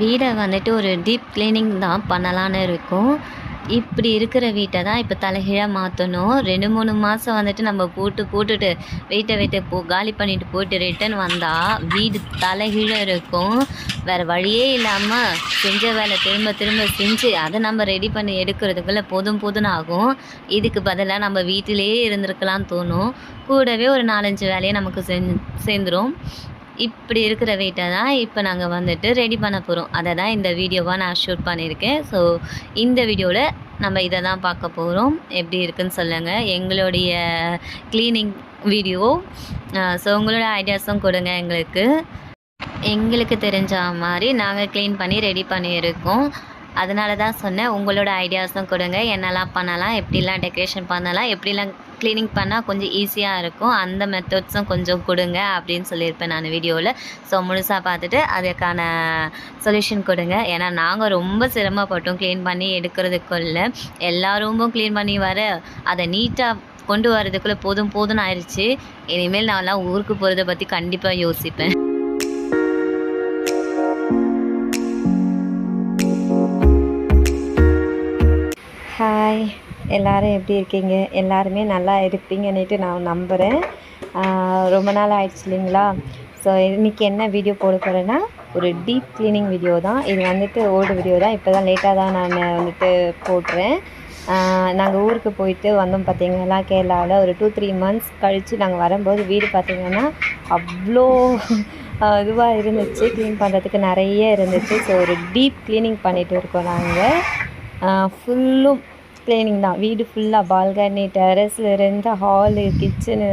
வீடை வந்துட்டு ஒரு டீப் கிளீனிங் தான் பண்ணலான்னு இருக்கும். இப்படி இருக்கிற வீட்டை தான் இப்போ தலைகீழாக மாற்றணும் ரெண்டு மூணு மாதம் வந்துட்டு நம்ம போட்டு போட்டுட்டு வீட்டை விட்டு போ காலி பண்ணிட்டு போட்டு ரிட்டன் வந்தால் வீடு தலைகீழ இருக்கும். வேறு வழியே இல்லாமல் செஞ்ச வேலை திரும்ப திரும்ப செஞ்சு அதை நம்ம ரெடி பண்ணி எடுக்கிறதுக்குள்ளே போதும் போதும்னு ஆகும். இதுக்கு பதிலாக நம்ம வீட்டிலேயே இருந்திருக்கலாம்னு தோணும். கூடவே ஒரு நாலஞ்சு வேலையை நமக்கு செஞ்சு சேர்ந்துடும் இப்படி இருக்கிற வீட்டை தான் இப்போ நாங்கள் வந்துட்டு ரெடி பண்ண போகிறோம் அதை தான் இந்த வீடியோவாக நான் ஷூட் பண்ணியிருக்கேன். ஸோ இந்த வீடியோவில் நம்ம இதை தான் பார்க்க போகிறோம் எப்படி இருக்குன்னு சொல்லுங்கள் எங்களுடைய க்ளீனிங் வீடியோ ஸோ உங்களோட ஐடியாஸும் கொடுங்க எங்களுக்கு. எங்களுக்கு தெரிஞ்ச மாதிரி நாங்கள் க்ளீன் பண்ணி ரெடி பண்ணியிருக்கோம். அதனால தான் சொன்னேன் உங்களோட ஐடியாஸும் கொடுங்க. என்னெல்லாம் பண்ணலாம் எப்படிலாம் டெக்கரேஷன் பண்ணலாம் எப்படிலாம் க்ளீனிங் பண்ணால் கொஞ்சம் ஈஸியாக இருக்கும் அந்த மெத்தட்ஸும் கொஞ்சம் கொடுங்க அப்படின்னு சொல்லியிருப்பேன் நான் வீடியோவில் ஸோ முழுசாக பார்த்துட்டு அதுக்கான சொல்யூஷன் கொடுங்க. ஏன்னா நாங்கள் ரொம்ப சிரமப்பட்டோம் க்ளீன் பண்ணி எடுக்கிறதுக்குள்ள. எல்லா ரூமும் க்ளீன் பண்ணி வர அதை நீட்டாக கொண்டு வரதுக்குள்ளே போதும் போதும்னு ஆயிடுச்சு இனிமேல் நான்லாம் ஊருக்கு போகிறத பற்றி கண்டிப்பாக யோசிப்பேன். ஹாய் எல்லோரும் எப்படி இருக்கீங்க? எல்லாருமே நல்லா இருப்பீங்கன்னுட்டு நான் நம்புகிறேன் ரொம்ப நாள் ஆயிடுச்சு இல்லைங்களா? ஸோ இன்றைக்கி என்ன வீடியோ போட போகிறேன்னா ஒரு டீப் க்ளீனிங் வீடியோ தான். இது வந்துட்டு ஓல்டு வீடியோ தான். இப்போ தான் லேட்டாக தான் நான் வந்துட்டு போடுறேன். நாங்கள் ஊருக்கு போயிட்டு வந்தோம் பார்த்தீங்கன்னா கேரளாவில் ஒரு டூ த்ரீ மந்த்ஸ் கழித்து நாங்கள் வரும்போது வீடு பார்த்திங்கன்னா அவ்வளோ இதுவாக இருந்துச்சு. க்ளீன் பண்ணுறதுக்கு நிறைய இருந்துச்சு. ஸோ ஒரு டீப் க்ளீனிங் பண்ணிகிட்டு இருக்கோம் நாங்கள் ஃபுல்லும் க்ளீனிங் தான். வீடு ஃபுல்லாக பால்கனி டெரஸ்லேருந்து ஹாலு கிச்சனு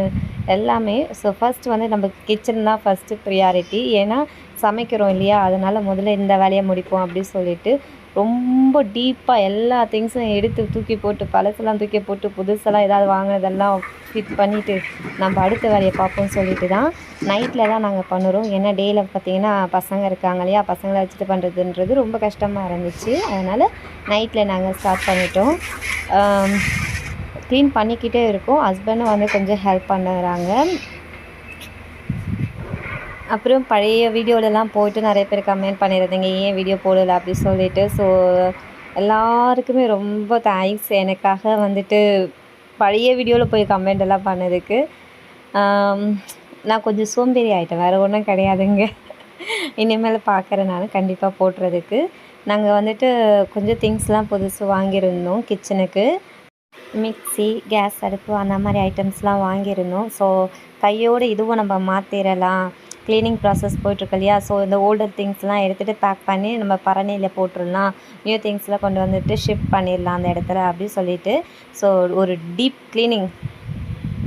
எல்லாமே. ஸோ ஃபஸ்ட் வந்து நம்ம கிச்சன் தான் ஃபஸ்ட்டு ப்ரியாரிட்டி ஏன்னா சமைக்கிறோம் இல்லையா? அதனால் முதல்ல இந்த வேலையை முடிப்போம் அப்படின்னு சொல்லிட்டு ரொம்ப டீப்பாக எல்லா திங்ஸும் எடுத்து தூக்கி போட்டு பழசெல்லாம் தூக்கி போட்டு புதுசெல்லாம் ஏதாவது வாங்கினதெல்லாம் ஃபிட் பண்ணிவிட்டு நம்ம அடுத்த வேலையை பார்ப்போம்னு சொல்லிட்டு தான் நைட்டில் தான் நாங்கள் பண்ணுறோம். ஏன்னா டேயில் பார்த்தீங்கன்னா பசங்க இருக்காங்க இல்லையா? பசங்களை வச்சுட்டு பண்ணுறதுன்றது ரொம்ப கஷ்டமாக இருந்துச்சு. அதனால் நைட்டில் நாங்கள் ஸ்டார்ட் பண்ணிட்டோம். க்ளீன் பண்ணிக்கிட்டே இருக்கோம். ஹஸ்பண்டும் வந்து கொஞ்சம் ஹெல்ப் பண்ணுறாங்க. அப்புறம் பழைய வீடியோலலாம் போயிட்டு நிறைய பேர் கமெண்ட் பண்ணியிருந்தீங்க ஏன் வீடியோ போடலை? அப்படி சொல்லிட்டு. ஸோ எல்லாருக்குமே ரொம்ப தேங்க்ஸ் எனக்காக வந்துட்டு பழைய வீடியோவில் போய் கமெண்ட் எல்லாம் பண்ணதுக்கு. நான் கொஞ்சம் சோம்பேறி ஆகிட்டேன் வேறு ஒன்றும் கிடையாதுங்க. இனிமேல் பார்க்குறேன் நான் கண்டிப்பாக போடுறதுக்கு. நாங்கள் வந்துட்டு கொஞ்சம் திங்ஸ்லாம் புதுசு வாங்கியிருந்தோம் கிச்சனுக்கு மிக்ஸி கேஸ் அடுப்பு அந்த மாதிரி ஐட்டம்ஸ்லாம் வாங்கியிருந்தோம். ஸோ கையோடு இதுவும் நம்ம மாற்றிடலாம் க்ளீனிங் ப்ராசஸ் போயிட்டுருக்கு இல்லையா ஸோ இந்த ஓல்டர் திங்ஸ்லாம் எடுத்துகிட்டு பேக் பண்ணி நம்ம பரணியில் போட்டுடலாம் நியூ திங்ஸ்லாம் கொண்டு வந்துட்டு ஷிஃப்ட் பண்ணிடலாம் அந்த இடத்துல அப்படி சொல்லிட்டு. ஸோ ஒரு டீப் க்ளீனிங்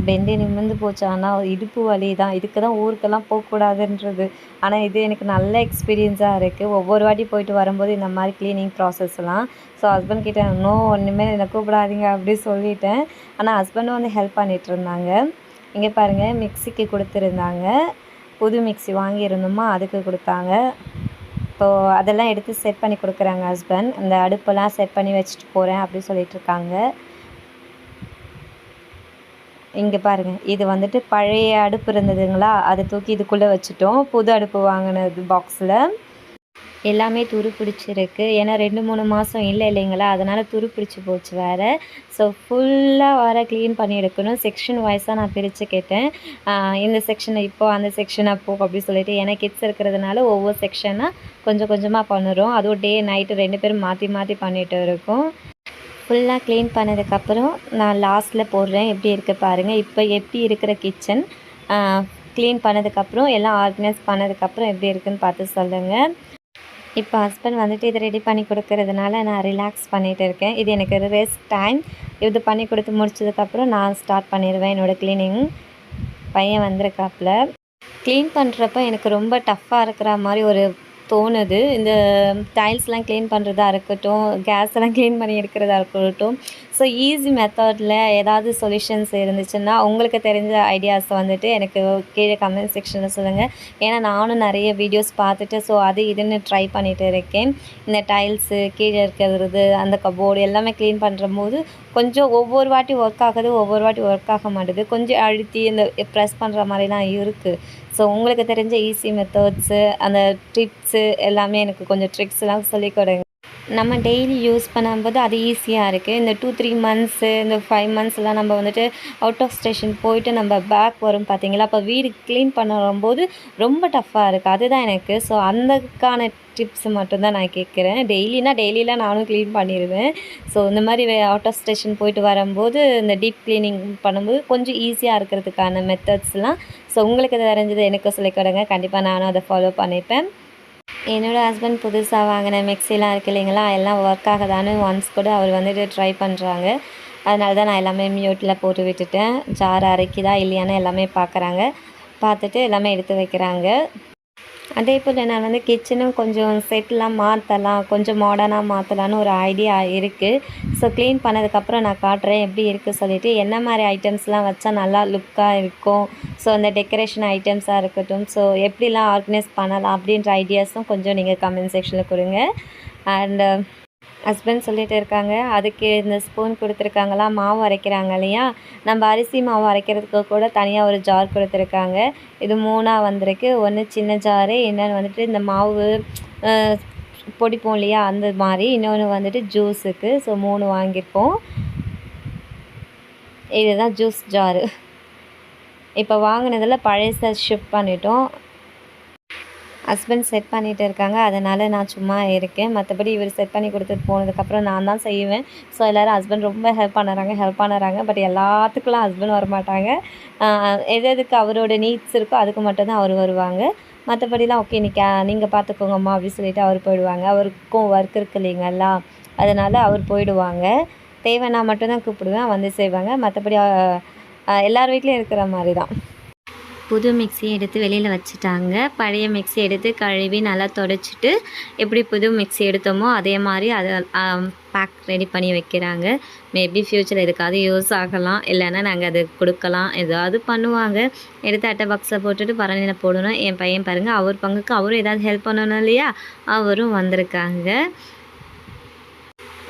பெண்டு நிமிர்ந்து போச்சு. ஆனால் இடுப்பு வலி தான். இதுக்கு தான் ஊருக்கெல்லாம் போகக்கூடாதுன்றது. ஆனால் இது எனக்கு நல்ல எக்ஸ்பீரியன்ஸாக இருக்குது ஒவ்வொரு வாட்டி போயிட்டு வரும்போது இந்த மாதிரி க்ளீனிங் ப்ராசஸ்லாம் ஸோ ஹஸ்பண்ட் கிட்டே இன்னும் ஒன்றுமே என்னை கூப்பிடாதீங்க அப்படி சொல்லிட்டேன். ஆனால் ஹஸ்பண்டும் வந்து ஹெல்ப் பண்ணிகிட்டு இருந்தாங்க. இங்கே பாருங்கள் மிக்ஸிக்கு கொடுத்துருந்தாங்க. புது மிக்ஸி வாங்கியிருந்தோமா அதுக்கு கொடுத்தாங்க. ஸோ அதெல்லாம் எடுத்து செட் பண்ணி கொடுக்குறாங்க ஹஸ்பண்ட் அந்த அடுப்பெல்லாம் செட் பண்ணி வச்சுட்டு போகிறேன் அப்படி சொல்லிகிட்ருக்காங்க இங்கே பாருங்கள் இது வந்துட்டு பழைய அடுப்பு இருந்ததுங்களா? அதை தூக்கி இதுக்குள்ளே வச்சுட்டோம். புது அடுப்பு வாங்கினது பாக்ஸில் எல்லாமே துரு பிடிச்சிருக்கு ஏன்னா ரெண்டு மூணு மாதம் இல்லை இல்லைங்களா? அதனால் துரு பிடிச்சி போச்சு வேறு. ஸோ ஃபுல்லாக வர க்ளீன் பண்ணி எடுக்கணும். செக்ஷன் வைஸாக நான் பிரித்து கேட்டேன். இந்த செக்ஷனை இப்போ அந்த செக்ஷன் அப்போ அப்படின்னு சொல்லிட்டு ஏன்னா கிட்ஸ் இருக்கிறதுனால ஒவ்வொரு செக்ஷனாக கொஞ்சம் கொஞ்சமாக பண்ணுறோம். அதுவும் டே நைட்டு ரெண்டு பேரும் மாற்றி மாற்றி பண்ணிகிட்டு இருக்கோம். ஃபுல்லாக க்ளீன் பண்ணதுக்கப்புறம் நான் லாஸ்ட்டில் போடுறேன். எப்படி இருக்குது பாருங்கள் இப்போ எப்படி இருக்கிற கிச்சன் க்ளீன் பண்ணதுக்கப்புறம் எல்லாம் ஆர்கனைஸ் பண்ணதுக்கப்புறம் எப்படி இருக்குதுன்னு பார்த்து சொல்லுங்கள் இப்போ ஹஸ்பண்ட் வந்துட்டு இதை ரெடி பண்ணி கொடுக்கறதுனால நான் ரிலாக்ஸ் பண்ணிகிட்டு இருக்கேன். இது எனக்கு ரெஸ்ட் டைம் இது பண்ணி கொடுத்து முடிச்சதுக்கப்புறம் நான் ஸ்டார்ட் பண்ணிடுவேன் என்னோடய க்ளீனிங் பையன் வந்திருக்காப்புல. க்ளீன் பண்ணுறப்ப எனக்கு ரொம்ப டஃப்பாக இருக்கிற மாதிரி ஒரு தோணுது. இந்த டைல்ஸ்லாம் க்ளீன் பண்ணுறதா இருக்கட்டும் கேஸ் எல்லாம் க்ளீன் பண்ணி எடுக்கிறதா இருக்கட்டும். ஸோ ஈஸி மெத்தடில் ஏதாவது சொல்யூஷன்ஸ் இருந்துச்சுன்னா உங்களுக்கு தெரிஞ்ச ஐடியாஸை வந்துட்டு எனக்கு கீழே கமெண்ட் செக்ஷனில் சொல்லுங்கள் ஏன்னா நானும் நிறைய வீடியோஸ் பார்த்துட்டு ஸோ அது இதுன்னு ட்ரை பண்ணிகிட்டு இருக்கேன். இந்த டைல்ஸு கீழே இருக்கிறது அந்த கபோர்டு எல்லாமே க்ளீன் பண்ணுற போது கொஞ்சம் ஒவ்வொரு வாட்டி ஒர்க் ஆகுது ஒவ்வொரு வாட்டி ஒர்க் ஆக மாட்டுது. கொஞ்சம் அழுத்தி இந்த ப்ரெஸ் பண்ணுற மாதிரிலாம் இருக்குது ஸோ உங்களுக்கு தெரிஞ்ச ஈஸி மெத்தட்ஸு அந்த டிப்ஸு எல்லாமே எனக்கு கொஞ்சம் ட்ரிக்ஸ்லாம் சொல்லிக் கொடுங்க. நம்ம டெய்லி யூஸ் பண்ணும்போது அது ஈஸியாக இருக்குது இந்த டூ த்ரீ மந்த்ஸு இந்த ஃபைவ் மந்த்ஸ்லாம் நம்ம வந்துட்டு அவுட் ஆஃப் ஸ்டேஷன் போயிட்டு நம்ம பேக் வரும் பார்த்தீங்களா அப்போ வீடு க்ளீன் பண்ணும்போது ரொம்ப டஃப்பாக இருக்குது அதுதான் எனக்கு. ஸோ அந்தக்கான டிப்ஸ் மட்டும்தான் நான் கேட்குறேன் டெய்லினா டெய்லியெலாம் நானும் க்ளீன் பண்ணிடுவேன் ஸோ இந்த மாதிரி அவுட் ஆஃப் ஸ்டேஷன் போயிட்டு வரும்போது இந்த டீப் க்ளீனிங் பண்ணும்போது கொஞ்சம் ஈஸியாக இருக்கிறதுக்கான மெத்தட்ஸ்லாம் ஸோ உங்களுக்கு தெரிஞ்சது எனக்கு சொல்லிக் கொடுங்க. கண்டிப்பாக நானும் அதை ஃபாலோ பண்ணிப்பேன். என்னோடய ஹஸ்பண்ட் புதுசாக வாங்கின மிக்சிலாம் இருக்கு இல்லைங்களா? எல்லாம் ஒர்க் ஆகுதான்னு ஒன்ஸ் கூட அவர் வந்துட்டு ட்ரை பண்ணுறாங்க அதனால தான் நான் எல்லாமே மியூட்டில் போட்டு விட்டுட்டேன். ஜார் அரைக்குதா இல்லையான்னு எல்லாமே பார்க்குறாங்க பார்த்துட்டு எல்லாமே எடுத்து வைக்கிறாங்க. அதே போல் நான் வந்து கிச்சனும் கொஞ்சம் செட்லாம் மாற்றலாம் கொஞ்சம் மாடர்னாக மாற்றலான்னு ஒரு ஐடியா இருக்குது ஸோ க்ளீன் பண்ணதுக்கப்புறம் நான் காட்டுறேன் எப்படி இருக்குது சொல்லிவிட்டு என்ன மாதிரி ஐட்டம்ஸ்லாம் வச்சா நல்லா லுக்காக இருக்கும் ஸோ அந்த டெக்கரேஷன் ஐட்டம்ஸாக இருக்கட்டும் ஸோ எப்படிலாம் ஆர்கனைஸ் பண்ணலாம் அப்படின்ற ஐடியாஸும் கொஞ்சம் நீங்கள் கமெண்ட் செக்ஷனில் கொடுங்க. அண்டு ஹஸ்பண்ட் சொல்லிகிட்டு இருக்காங்க. அதுக்கு இந்த ஸ்பூன் கொடுத்துருக்காங்களா? மாவு அரைக்கிறாங்க இல்லையா? நம்ம அரிசி மாவு அரைக்கிறதுக்கு கூட தனியாக ஒரு ஜார் கொடுத்துருக்காங்க. இது மூணாக வந்திருக்கு. ஒன்று சின்ன ஜாரு இன்னொன்று வந்துட்டு இந்த மாவு பொடிப்போம் இல்லையா? அந்த மாதிரி. இன்னொன்று வந்துட்டு ஜூஸுக்கு ஸோ மூணு வாங்கியிருக்கோம் இதுதான் ஜூஸ் ஜாரு இப்போ வாங்கினதில் பழசை ஷிஃப்ட் பண்ணிட்டோம். ஹஸ்பண்ட் செட் பண்ணிகிட்டு இருக்காங்க. அதனால் நான் சும்மா இருக்கேன். மற்றபடி இவர் செட் பண்ணி கொடுத்துட்டு போனதுக்கப்புறம் நான் தான் செய்வேன். ஸோ எல்லோரும் ஹஸ்பண்ட் ரொம்ப ஹெல்ப் பண்ணுறாங்க ஹெல்ப் பண்ணுறாங்க. பட் எல்லாத்துக்குலாம் ஹஸ்பண்ட் வரமாட்டாங்க. எது எதுக்கு அவரோட நீட்ஸ் இருக்கோ அதுக்கு மட்டும்தான் அவர் வருவாங்க. மற்றபடிலாம் ஓகே நீ கே நீங்கள் பார்த்துக்கோங்கம்மா அப்படின்னு சொல்லிட்டு அவர் போயிடுவாங்க. அவருக்கும் ஒர்க் இருக்கு இல்லைங்களா? அதனால் அவர் போயிடுவாங்க. தேவைன்னா மட்டும்தான் கூப்பிடுவேன். வந்து செய்வாங்க. மற்றபடி எல்லார் வீட்லேயும் இருக்கிற மாதிரி தான். புது மிக்ஸியை எடுத்து வெளியில் வச்சுட்டாங்க. பழைய மிக்ஸி எடுத்து கழுவி நல்லா தொடச்சிட்டு எப்படி புது மிக்ஸி எடுத்தோமோ அதே மாதிரி அதை பேக் ரெடி பண்ணி வைக்கிறாங்க. மேபி ஃப்யூச்சர் எதுக்காவது யூஸ் ஆகலாம். இல்லைன்னா நாங்கள் அது கொடுக்கலாம். ஏதாவது பண்ணுவாங்க. எடுத்து அட்டை பாக்ஸை போட்டுட்டு பரணியில் போடணும். என் பையன் பாருங்கள் அவர் பங்குக்கு அவரும் ஏதாவது ஹெல்ப் பண்ணணும் இல்லையா? அவரும் வந்திருக்காங்க.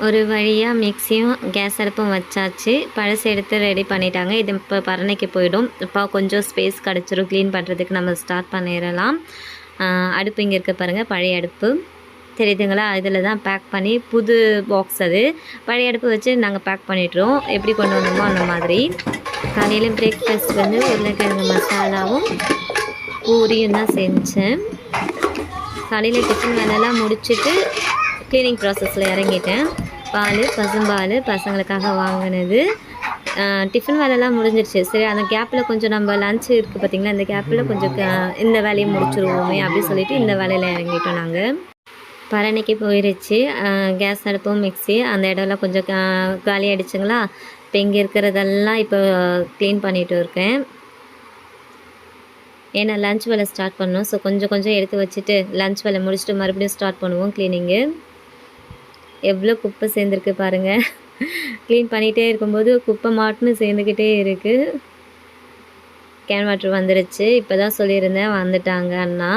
ஒரு வழியாக மிக்ஸியும் கேஸ் அடுப்பும் வச்சாச்சு. பழசு எடுத்து ரெடி பண்ணிட்டாங்க. இது இப்போ பரணைக்கு போயிடும். இப்போ கொஞ்சம் ஸ்பேஸ் கிடச்சிரும். க்ளீன் பண்ணுறதுக்கு நம்ம ஸ்டார்ட் பண்ணிடலாம். அடுப்பு இங்கே இருக்க பாருங்கள் பழைய அடுப்பு. தெரியுதுங்களா? இதில் தான் பேக் பண்ணி புது பாக்ஸ் அது. பழைய அடுப்பு வச்சு நாங்கள் பேக் பண்ணிட்டுருவோம் எப்படி கொண்டு வந்தோமோ அந்த மாதிரி. காலையில் பிரேக்ஃபாஸ்ட் வந்து உருளைக்கிழங்கு மசாலாவும் பூரியும் தான் செஞ்சேன். காலையில் டிஃபன் வேலைலாம் முடிச்சுட்டு க்ளீனிங் ப்ராசஸில் இறங்கிட்டேன். பால் பசும்பால் பசங்களுக்காக வாங்கினது. டிஃபன் வேலைலாம் முடிஞ்சிருச்சு. சரி அந்த கேப்பில் கொஞ்சம் நம்ம லன்ச் இருக்குது பார்த்தீங்களா இந்த கேப்பில் கொஞ்சம் க- இந்த வேலையை முடிச்சிருவோமே அப்படின்னு சொல்லிட்டு இந்த வேலையில் இறங்கிட்டோம் நாங்கள் பரணிக்கு போயிருச்சு. கேஸ் அடுப்பும் மிக்ஸி அந்த இடம்லாம் கொஞ்சம் கா- காலி ஆயிடுச்சுங்களா? இப்போ இங்கே இருக்கிறதெல்லாம் இப்போ க்ளீன் பண்ணிட்டு இருக்கேன். ஏன்னா லஞ்ச் வேலை ஸ்டார்ட் பண்ணோம். ஸோ கொஞ்சம் கொஞ்சம் எடுத்து வச்சுட்டு லஞ்ச் வேலை முடிச்சுட்டு மறுபடியும் ஸ்டார்ட் பண்ணுவோம் க்ளீனிங்கு எவ்வளோ குப்பை சேர்ந்துருக்கு பாருங்கள் க்ளீன் பண்ணிகிட்டே இருக்கும்போது குப்பை மாட்டுன்னு சேர்ந்துக்கிட்டே இருக்குது கேன் வாட்டர் வந்துருச்சு. இப்போ தான் சொல்லியிருந்தேன் வந்துட்டாங்க அண்ணா.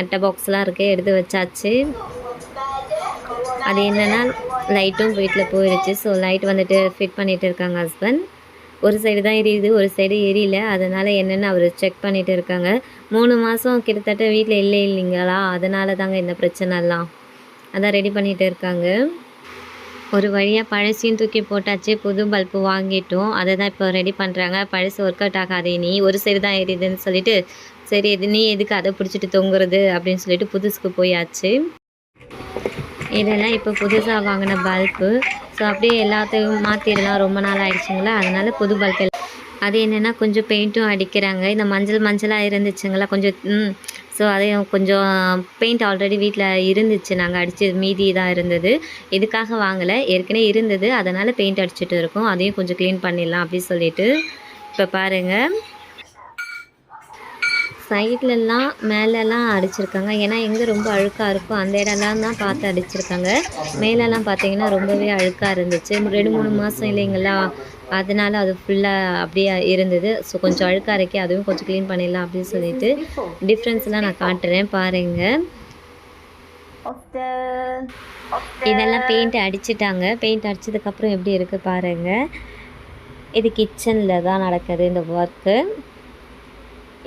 அட்டை பாக்ஸ்லாம் இருக்குது எடுத்து வச்சாச்சு. அது என்னென்னா லைட்டும் வீட்டில் போயிடுச்சு ஸோ லைட் வந்துட்டு ஃபிட் பண்ணிகிட்டு இருக்காங்க ஹஸ்பண்ட் ஒரு சைடு தான் எரியுது ஒரு சைடு எரியல. அதனால் என்னென்னு அவர் செக் பண்ணிகிட்டு இருக்காங்க. மூணு மாதம் கிட்டத்தட்ட வீட்டில் இல்லை இல்லைங்களா? அதனால தாங்க இந்த பிரச்சனைலாம் அதான் ரெடி பண்ணிகிட்டு இருக்காங்க. ஒரு வழியாக பழசையும் தூக்கி போட்டாச்சு. புது பல்பு வாங்கிட்டோம். அதை தான் இப்போ ரெடி பண்ணுறாங்க பழசு ஒர்க் அவுட் ஆகாதே நீ ஒரு சைடு தான் எரியுதுன்னு சொல்லிட்டு சரி இது நீ எதுக்கு அதை பிடிச்சிட்டு தொங்குறது அப்படின்னு சொல்லிட்டு புதுசுக்கு போயாச்சு. இதெல்லாம் இப்போ புதுசாக வாங்கின பல்பு ஸோ அப்படியே எல்லாத்தையும் மாற்றிடலாம் ரொம்ப நாள் ஆயிடுச்சுங்களா? அதனால புது பல்ப் அது என்னென்னா கொஞ்சம் பெயிண்ட்டும் அடிக்கிறாங்க. இந்த மஞ்சள் மஞ்சளாக இருந்துச்சுங்களா? கொஞ்சம் ஸோ அதையும் கொஞ்சம் பெயிண்ட் ஆல்ரெடி வீட்டில் இருந்துச்சு. நாங்கள் அடித்து மீதி தான் இருந்தது. இதுக்காக வாங்கலை? ஏற்கனவே இருந்தது. அதனால் பெயிண்ட் அடிச்சுட்டு இருக்கோம். அதையும் கொஞ்சம் க்ளீன் பண்ணிடலாம் அப்படின்னு சொல்லிட்டு. இப்போ பாருங்கள் சைட்லலாம் மேலெலாம் அடிச்சிருக்காங்க. ஏன்னா எங்கே ரொம்ப அழுக்காக இருக்கோ அந்த இடம்லாம் தான் பார்த்து அடிச்சிருக்காங்க. மேலெல்லாம் பார்த்தீங்கன்னா ரொம்பவே அழுக்காக இருந்துச்சு. ரெண்டு மூணு மாதம் இல்லைங்களா? அதனால அது ஃபுல்லாக அப்படியே இருந்தது. ஸோ கொஞ்சம் அழுக்காக இருக்கே அதுவும் கொஞ்சம் க்ளீன் பண்ணிடலாம் அப்படின்னு சொல்லிட்டு டிஃப்ரென்ஸ்லாம் நான் காட்டுறேன் பாருங்கள் இதெல்லாம் பெயிண்ட் அடிச்சிட்டாங்க. பெயிண்ட் அடிச்சதுக்கப்புறம் எப்படி இருக்குது பாருங்கள் இது கிச்சனில் தான் நடக்குது இந்த ஒர்க்கு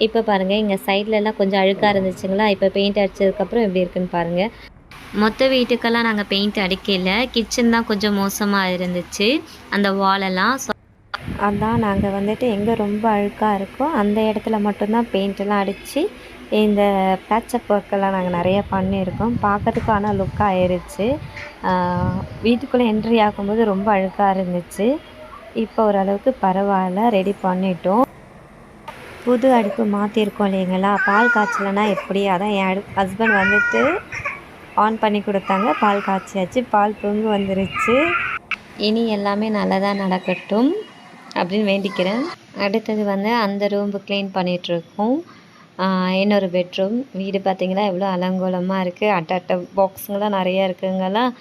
இப்போ பாருங்கள் இங்கே சைட்லலாம் கொஞ்சம் அழுக்காக இருந்துச்சுங்களா? இப்போ பெயிண்ட் அடிச்சதுக்கப்புறம் எப்படி இருக்குன்னு பாருங்கள் மொத்த வீட்டுக்கெல்லாம் நாங்கள் பெயிண்ட் அடிக்கல. கிச்சன் தான் கொஞ்சம் மோசமாக இருந்துச்சு. அந்த வாலெல்லாம் அதான் நாங்கள் வந்துட்டு எங்கே ரொம்ப அழுக்காக இருக்கோ அந்த இடத்துல மட்டும்தான் பெயிண்டெல்லாம் அடித்து இந்த பேச்சப் ஒர்க்கெல்லாம் நாங்கள் நிறைய பண்ணியிருக்கோம். பார்க்கறதுக்கு ஆனால் லுக் ஆயிடுச்சு வீட்டுக்குள்ளே என்ட்ரி ஆகும்போது ரொம்ப அழுக்காக இருந்துச்சு. இப்போ ஓரளவுக்கு பரவாயில்ல ரெடி பண்ணிட்டோம். புது அடுப்பு மாற்றிருக்கோம் இல்லைங்களா? பால் காய்ச்சலன்னா எப்படி அதான் என் அடு ஹஸ்பண்ட் வந்துட்டு ஆன் பண்ணி கொடுத்தாங்க. பால் காய்ச்சியாச்சு. பால் பொங்கு வந்துருச்சு. இனி எல்லாமே நல்லதாக நடக்கட்டும் அப்படின்னு வேண்டிக்கிறேன். அடுத்தது வந்து அந்த ரூம்பு க்ளீன் பண்ணிகிட்ருக்கோம் இன்னொரு பெட்ரூம் வீடு பார்த்திங்கன்னா எவ்வளோ அலங்கோலமாக இருக்குது அட்ட அட்ட பாக்ஸுங்களாம் நிறையா இருக்குங்கெல்லாம்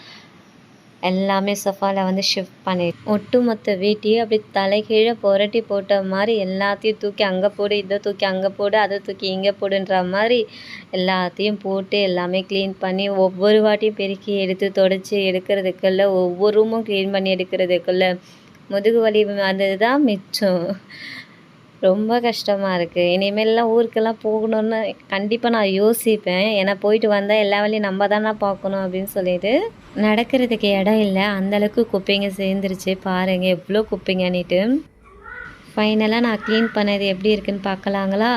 எல்லாமே சஃபாவில் வந்து ஷிஃப்ட் பண்ணி ஒட்டுமொத்த வீட்டையும் அப்படி தலைகீழே புரட்டி போட்ட மாதிரி எல்லாத்தையும் தூக்கி அங்கே போடு இதை தூக்கி அங்கே போடு அதை தூக்கி இங்கே போடுன்ற மாதிரி எல்லாத்தையும் போட்டு எல்லாமே க்ளீன் பண்ணி ஒவ்வொரு வாட்டியும் பெருக்கி எடுத்து தொடச்சி எடுக்கிறதுக்குள்ள ஒவ்வொரு ரூமும் க்ளீன் பண்ணி எடுக்கிறதுக்குள்ள முதுகு வலி வந்தது தான் மிச்சம். ரொம்ப கஷ்டமாக இருக்குது இனிமேல்லாம் ஊருக்கெல்லாம் போகணுன்னு கண்டிப்பாக நான் யோசிப்பேன். ஏன்னா போயிட்டு வந்தால் எல்லா வேலையும் நம்ம தானே பார்க்கணும் அப்படின்னு சொல்லிட்டு. நடக்கிறதுக்கு இடம் இல்லை. அந்தளவுக்கு குப்பைங்க சேர்ந்துருச்சு. பாருங்கள் எவ்வளோ குப்பைங்கன்னுட்டு. ஃபைனலாக நான் க்ளீன் பண்ணது எப்படி இருக்குன்னு பார்க்கலாங்களா?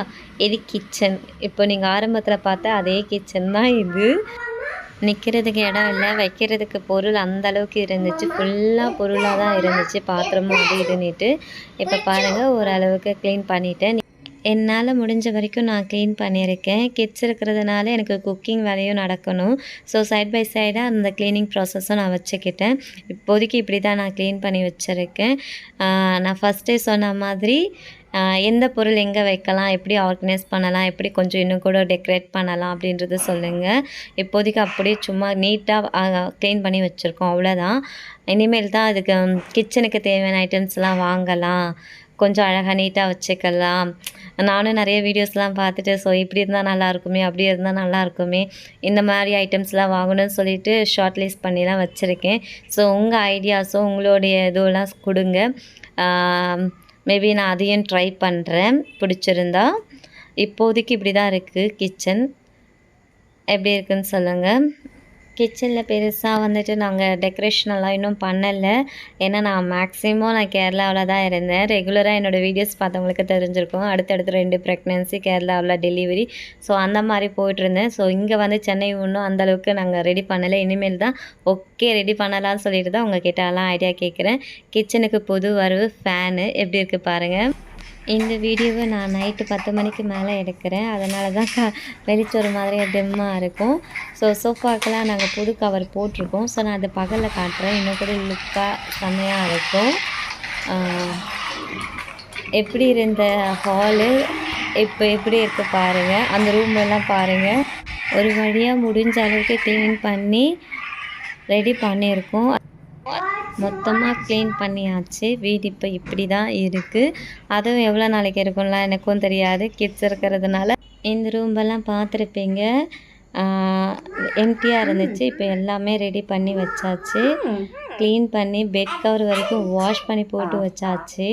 இது கிச்சன் இப்போ நீங்கள் ஆரம்பத்தில் பார்த்தா அதே கிச்சன் தான் இது. நிற்கிறதுக்கு இடம் இல்லை வைக்கிறதுக்கு பொருள் அந்த அளவுக்கு இருந்துச்சு. ஃபுல்லாக பொருளாக தான் இருந்துச்சு. பாத்திரமும் அது இதுன்னுட்டு. இப்போ பாருங்கள் ஓரளவுக்கு க்ளீன் பண்ணிவிட்டேன் என்னால் முடிஞ்ச வரைக்கும் நான் க்ளீன் பண்ணியிருக்கேன். கிட்ஸ் இருக்கிறதுனால எனக்கு குக்கிங் வேலையும் நடக்கணும். ஸோ சைட் பை சைடாக அந்த க்ளீனிங் ப்ராசஸும் நான் வச்சுக்கிட்டேன். இப்போதைக்கு இப்படி தான் நான் க்ளீன் பண்ணி வச்சுருக்கேன். நான் ஃபஸ்ட்டே சொன்ன மாதிரி எந்த பொருள் எங்கே வைக்கலாம் எப்படி ஆர்கனைஸ் பண்ணலாம் எப்படி கொஞ்சம் இன்னும் கூட டெக்கரேட் பண்ணலாம் அப்படின்றது சொல்லுங்கள் இப்போதைக்கு அப்படியே சும்மா நீட்டாக க்ளீன் பண்ணி வச்சுருக்கோம். அவ்வளோதான் இனிமேல் தான் அதுக்கு கிச்சனுக்கு தேவையான ஐட்டம்ஸ்லாம் வாங்கலாம். கொஞ்சம் அழகாக நீட்டாக வச்சுக்கலாம். நானும் நிறைய வீடியோஸ்லாம் பார்த்துட்டு ஸோ இப்படி இருந்தால் நல்லா இருக்குமே அப்படி இருந்தால் நல்லா இருக்குமே இந்த மாதிரி ஐட்டம்ஸ்லாம் வாங்கணும்னு சொல்லிட்டு ஷார்ட் லிஸ்ட் பண்ணிலாம் வச்சுருக்கேன் ஸோ உங்கள் ஐடியாஸும் உங்களுடைய இதுவெல்லாம் கொடுங்க. மேபி நான் அதையும் ட்ரை பண்ணுறேன் பிடிச்சிருந்தா இப்போதைக்கு இப்படி தான் இருக்குது கிச்சன் எப்படி இருக்குன்னு சொல்லுங்கள் கிச்சனில் பெருசாக வந்துட்டு நாங்கள் டெக்கரேஷன் எல்லாம் இன்னும் பண்ணலை. ஏன்னா நான் மேக்ஸிமம் நான் கேரளாவில் தான் இருந்தேன். ரெகுலராக என்னோடய வீடியோஸ் பார்த்தவங்களுக்கு தெரிஞ்சிருக்கும். அடுத்தடுத்து ரெண்டு ப்ரெக்னென்சி கேரளாவில் டெலிவரி ஸோ அந்த மாதிரி போயிட்டுருந்தேன் ஸோ இங்கே வந்து சென்னை இன்னும் அந்தளவுக்கு நாங்கள் ரெடி பண்ணலை. இனிமேல் தான் ஓகே ரெடி பண்ணலாம்னு சொல்லிட்டு தான் உங்கள் கிட்டலாம் ஐடியா கேட்குறேன் கிச்சனுக்கு புது வரவு ஃபேனு எப்படி இருக்குது பாருங்கள் இந்த வீடியோவை நான் நைட்டு பத்து மணிக்கு மேலே எடுக்கிறேன். அதனால தான் க வெளிச்சம் மாதிரி டிம்மாக இருக்கும். ஸோ சோஃபாக்கெல்லாம் நாங்கள் புது கவர் போட்டிருக்கோம். ஸோ நான் அதை பகலில் காட்டுறேன். இன்னும் கூட லுக்காக செம்மையாக இருக்கும். எப்படி இருந்த ஹாலு இப்போ எப்படி இருக்கு பாருங்கள் அந்த ரூம் எல்லாம் பாருங்கள் ஒரு வழியாக முடிஞ்ச அளவுக்கு க்ளீன் பண்ணி ரெடி பண்ணியிருக்கோம். மொத்தமாக க்ளீன் பண்ணியாச்சு. வீடு இப்போ இப்படி தான் இருக்குது அதுவும் எவ்வளோ நாளைக்கு இருக்கும்லாம் எனக்கும் தெரியாது. கிட்ஸ் இருக்கிறதுனால. இந்த ரூம்பெல்லாம் பார்த்துருப்பீங்க. எம்டியாக இருந்துச்சு. இப்போ எல்லாமே ரெடி பண்ணி வச்சாச்சு. க்ளீன் பண்ணி பெட் கவர் வரைக்கும் வாஷ் பண்ணி போட்டு வச்சாச்சு.